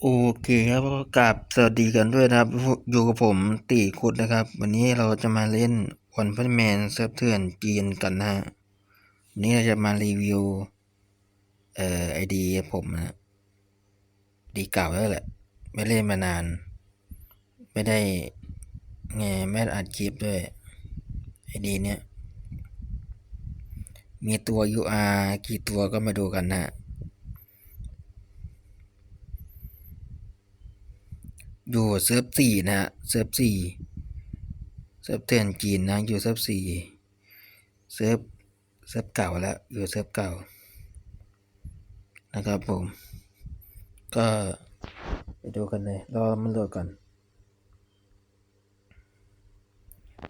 โอเคครับก็กราบสวัสดีกันด้วยนะครับ อยู่กับผมตีคุดนะครับ วันนี้เราจะมาเล่นวันพันแมนเซิร์ฟเถื่อนจีนกันนะฮะวันนี้เราจะมารีวิว เอ่อไอดีผมนะดีเก่าแล้วแหละ ไม่เล่นมานาน ไม่ได้ไงไม่อัดคลิปด้วยไอดีเนี้ยมีตัว UR กี่ตัวก็มาดูกันนะฮะ อยู่เซิร์ฟสี่นะฮะเซิร์ฟสี่เซิร์ฟเถื่อนจีนนะอยู่เซิร์ฟสี่เซิร์ฟเซิร์ฟเก่าแล้วอยู่เซิร์ฟเก่านะครับผม ก็ไปดูกันเลยรอมันโหลดก่อน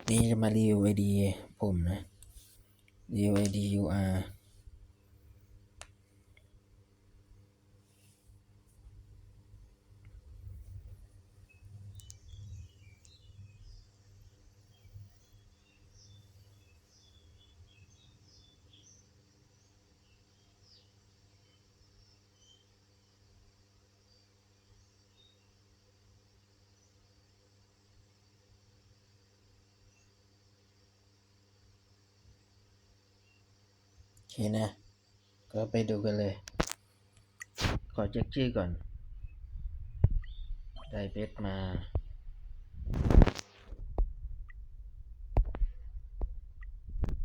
นี่จะมารีวิวไอดีผมนะรีวิวไอดี UR โอเคนะ ก็ไปดูกันเลย ขอเช็คชื่อก่อน ได้เพชรมา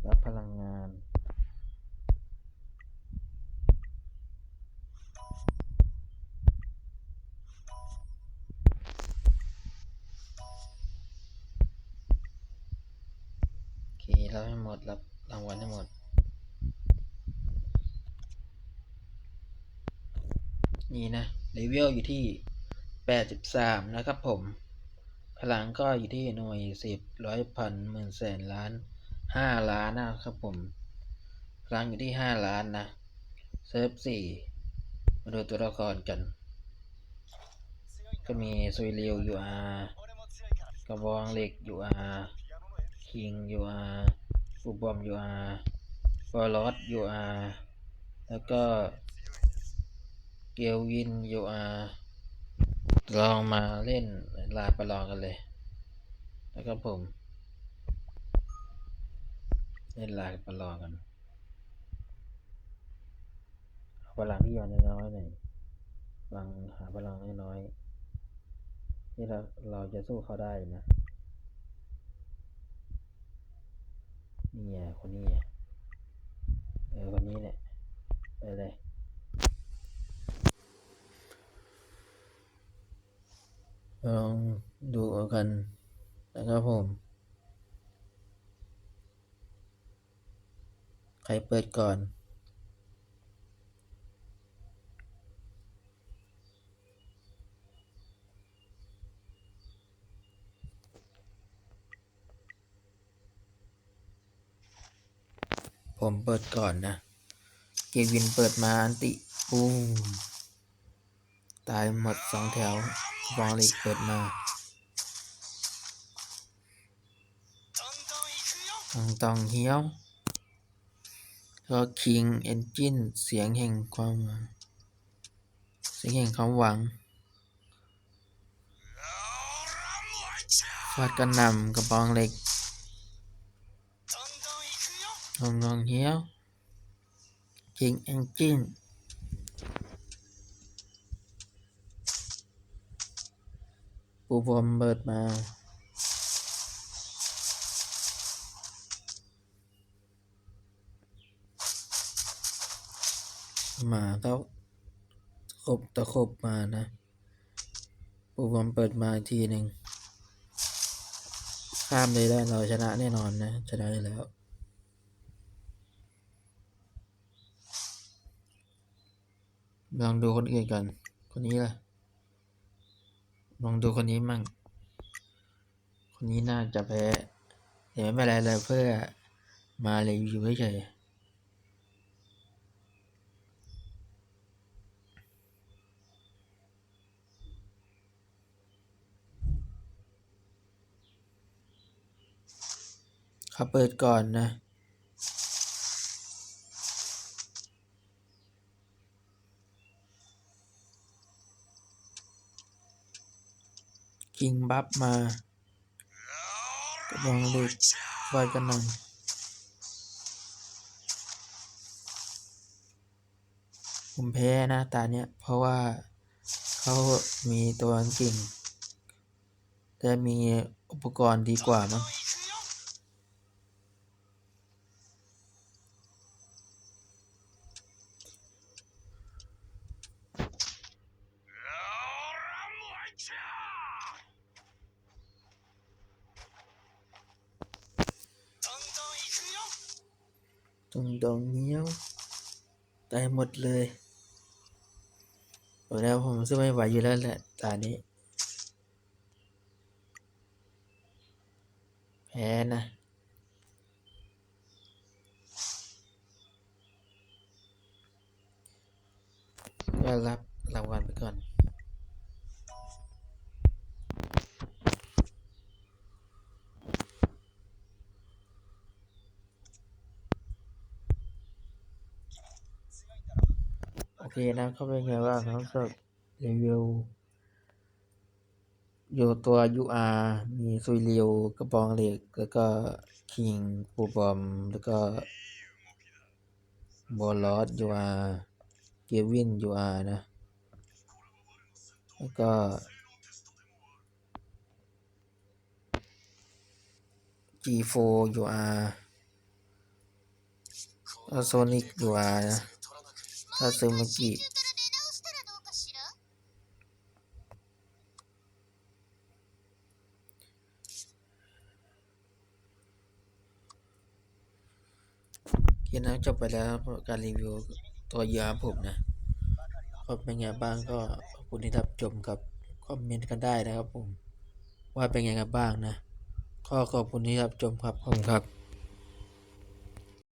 รับพลังงาน โอเค รับให้หมด รับรางวัลให้หมด นี่นะเลเวลอยู่ที่ 83 นะครับผม พลังก็อยู่ที่หน่วยสิบร้อยพันหมื่นแสนล้านห้าล้านนะครับผม พลังอยู่ที่ห้าล้านนะ เซิร์ฟสี่มาดูตัวละครกัน ก็มีซุยเรียวยูอาร์กระบองเหล็กยูอาร์คิงยูอาร์ฟูบอมยูอาร์ฟอร์ลอสยูอาร์แล้วก็ เกลวินยูอาลองมาเล่นลายประลองกันเลย แล้วก็ผม เล่นลายประลองกันเอาพลังที่ย้อนน้อยหน่อยพลังหาพลังน้อยๆนี่เราเราจะสู้เขาได้นะ นี่ไงคนนี้ไงเออคนนี้เนี่ยไปเลย ลองดูเอา กันนะครับผม ใครเปิดก่อน ผมเปิดก่อนนะ เกวินเปิดมาอันติปุ้มตายหมดสองแถววองลีกเปิดมา ตองตองเฮี้ยวก็คิงเอนจินเสียงแห่งความหวัง เสียงแห่งความหวังฟาดกระหน่ำกระบองเหล็กตองตองเฮี้ยวคิงเอนจินปูบอมเบิดมา มาก็ครบตะครบมานะปูบอมเปิดมาทีหนึ่งข้ามเลยได้เราชนะแน่นอนนะชนะได้แล้วลองดูคนอื่นกันคนนี้ล่ะ ลองดูคนนี้มั่ง คนนี้น่าจะแพ้แต่ไม่เป็นไรเลยเพื่อมารีวิวเฉย ขาเปิดก่อนนะ กิงบัฟมากระบองเหล็กไฟกระหน่ำผมแพ้นะตาเนี้ย เพราะว่าเขามีตัวเก่งแต่มีอุปกรณ์ดีกว่ามั้ง ตรงดองเงี้ยวตายหมดเลยบอกแล้วผมสู้ไม่ไหวอยู่แล้วแหละตานี้ แพ้นะก็รับรางวัลไปก่อน เคนะเข้าไปนไงบ้างครับสำหรับรีวิวอยู่ตัว UR มีซุยเรียวกระบองเหล็ก แล้วก็คิงปูบอม แล้วก็บอลลอส UR เกวิน UR นะ แล้วก็ G4 UR โซนิก UR นะ ถ้าซื้อเมื่อกี้คนะจบไปแล้วการรีวิวตัวยาผมนะก็เป็นไงบ้างก็ขอบคุณที่รับชมครับคอมเมนต์กันได้นะครับผม ว่าเป็นไงกันบ้างนะขอขอบคุณที่รับชมครับผมครับ